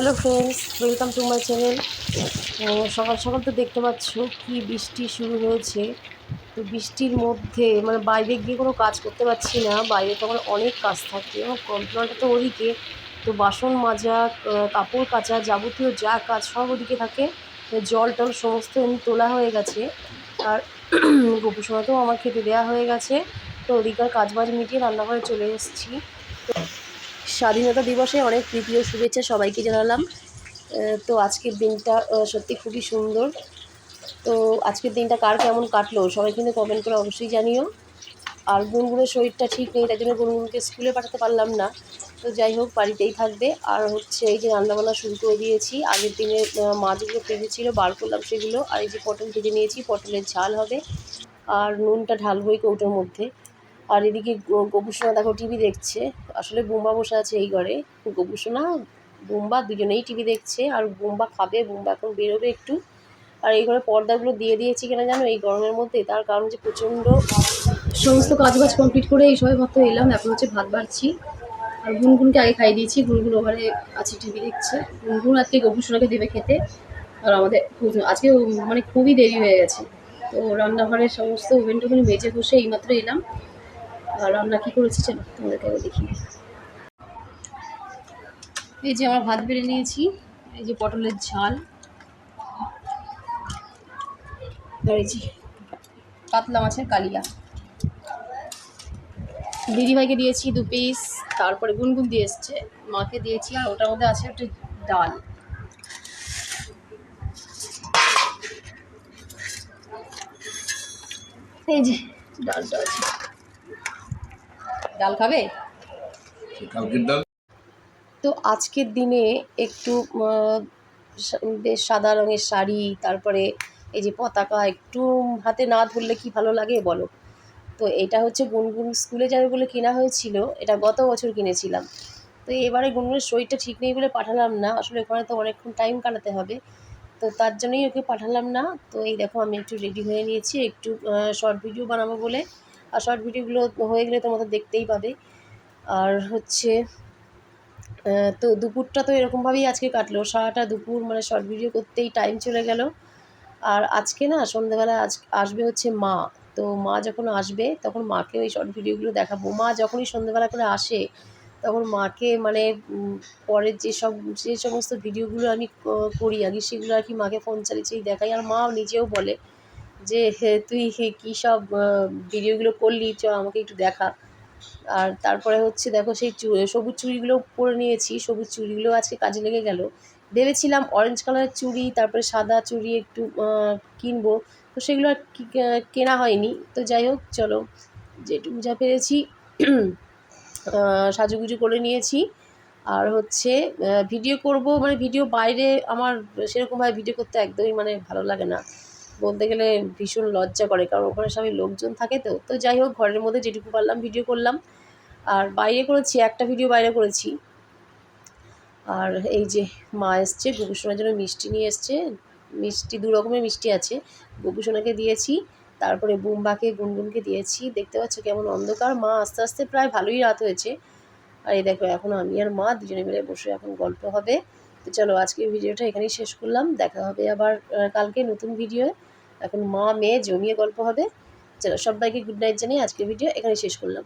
Hello friends welcome to my channel সকাল সকাল তো দেখতে পাচ্ছ কি বৃষ্টি শুরু হয়েছে। তো বৃষ্টির মধ্যে মানে বাইরে গিয়ে কোনো কাজ করতে পারছি না, বাইরে তো আমার অনেক কাজ থাকে এবং কন্ট্রোলটা তো ওদিকে। তো বাসন মাজা কাপড় কাচা যাবতীয় যা কাজ সব ওদিকে থাকে। জল টল সমস্ত এমনি তোলা হয়ে গেছে। আর গোপুসোনাতেও আমার খেতে দেওয়া হয়ে গেছে। তো ওদিকার কাজ বাজ মিটিয়ে রান্নাঘরে চলে এসেছি। স্বাধীনতা দিবসে অনেক প্রীতি ও শুভেচ্ছা সবাইকে জানালাম। তো আজকের দিনটা সত্যি খুবই সুন্দর। তো আজকের দিনটা কার কেমন কাটলো সবাই কিন্তু কমেন্ট করে অবশ্যই জানিও। আর গুনগুনের শরীরটা ঠিক নেই তাই জন্য গুনগুনকে স্কুলে পাঠাতে পারলাম না। তো যাই হোক বাড়িতেই থাকবে। আর হচ্ছে এই যে রান্নাবান্না শুরু করে দিয়েছি আগের দিনে আহ, মা যেগুলো ভেজে ছিল বার করলাম সেগুলো। আর এই যে পটল ভেজে নিয়েছি পটলের ঝাল হবে। আর নুনটা ঢালবো এই কৌটোর মধ্যে। আর এদিকে গোপুসোনা দেখো টিভি দেখছে। আসলে বুম্বা বসে আছে এই ঘরে। গোপুসোনা, বুম্বা দুজনেই টিভি দেখছে। আর বুম্বা খাবে, বুম্বা এখন বেরোবে একটু। আর এই ঘরে পর্দাগুলো দিয়ে দিয়েছি কেন জানো? এই গরমের মধ্যে তার কারণ যে প্রচণ্ড সমস্ত কাজ বাজ কমপ্লিট করে এই সবাই মাত্র এলাম, এখন হচ্ছে ভাত বাড়ছি। আর গুনগুনকে আগে খাইয়ে দিয়েছি। গুনগুন ওখানে আছে টিভি দেখছে। গুনগুন আজকে গোপুসোনাকে দেবে খেতে। আর আমাদের আজকে মানে খুবই দেরি হয়ে গেছে। তো রান্নাঘরের সমস্ত ওভেন টোভেন বেজে বসে এইমাত্র এলাম। আর রান্না কী করেছি চলো তোমাদেরকে দেখি। এই যে আমার ভাত বেড়ে নিয়েছি, এই যে পটলের ঝাল। যে কাতলা মাছের কালিয়া। দিদিভাইকে দিয়েছি দু পিস তারপরে গুনগুন দিয়ে এসছে। মাকে দিয়েছি, আর ওটার মধ্যে আছে একটা ডাল। এই যে ডালটা আছে। ডাল খাবে? কালকের ডাল। তো আজকের দিনে একটু বেশ সাদা রঙের শাড়ি তারপরে এই যে পতাকা একটু হাতে না ধরলে কি ভালো লাগে বলো? তো এটা হচ্ছে গুনগুন স্কুলে যাবে বলে কেনা হয়েছিল এটা গত বছর কিনেছিলাম। তো এবারে গুনগুনের শরীরটা ঠিক নেই বলে পাঠালাম না আসলে ওখানে তো অনেকক্ষণ টাইম কাটাতে হবে। তো তার জন্যই ওকে পাঠালাম না। তো এই দেখো আমি একটু রেডি হয়ে নিয়েছি একটু শর্ট ভিডিও বানাবো বলে। আর শর্ট ভিডিওগুলো হয়ে গেলে তোমাদের দেখতেই পাবে। আর হচ্ছে তো দুপুরটা তো এরকমভাবেই আজকে কাটলো। সারাটা দুপুর মানে শর্ট ভিডিও করতেই টাইম চলে গেল। আর আজকে না, সন্ধ্যেবেলা আজ, আসবে হচ্ছে মা। তো মা যখন আসবে, তখন মাকে ওই শর্ট ভিডিওগুলো দেখাবো। মা যখনই সন্ধ্যেবেলা করে আসে, তখন মাকে মানে পরের যেসব যে সমস্ত ভিডিওগুলো আমি করি, আগে সেগুলো আর কি মাকে ফোন চালিয়েই দেখাই। আর মা নিজেও বলে যে হে, তুই হে কী সব ভিডিওগুলো করলি? চ আমাকে একটু দেখা। আর তারপরে হচ্ছে দেখো সেই চু সবুজ চুড়িগুলো পরে নিয়েছি। সবুজ চুড়িগুলো আজকে কাজে লেগে গেল। ভেবেছিলাম অরেঞ্জ কালারের চুড়ি তারপরে সাদা চুড়ি একটু কিনবো। তো সেগুলো আর কেনা হয়নি। তো যাই হোক চলো যেটুকু যা পেরেছি সাজুগুজু করে নিয়েছি। আর হচ্ছে ভিডিও করব মানে ভিডিও বাইরে আমার সেরকমভাবে ভিডিও করতে একদমই মানে ভালো লাগে না। বলতে গেলে ভীষণ লজ্জা করে, কারণ ওখানে সবাই লোকজন থাকে তো। তো যাই হোক, ঘরের মধ্যে যেটুকু পারলাম ভিডিও করলাম। আর বাইরে করেছি, একটা ভিডিও বাইরে করেছি। আর এই যে মা এসছে, গোপুসোনার জন্য মিষ্টি নিয়ে এসছে। মিষ্টি, দু রকমের মিষ্টি আছে। গোপুসোনাকে দিয়েছি, তারপরে বুম্বাকে, গুনগুনকে দিয়েছি। দেখতে পাচ্ছ কেমন অন্ধকার। মা আস্তে আস্তে প্রায় ভালোই রাত হয়েছে। আর এই দেখো, এখন আমি আর মা দুজনে মিলে বসে এখন গল্প হবে। তো চলো আজকে ভিডিওটা এখানেই শেষ করলাম। দেখা হবে আবার কালকে নতুন ভিডিও। এখন মা, মেয়ে, জমিয়ে গল্প হবে। চলো সবাইকে গুড নাইট জানিয়ে আজকের ভিডিও এখানেই শেষ করলাম।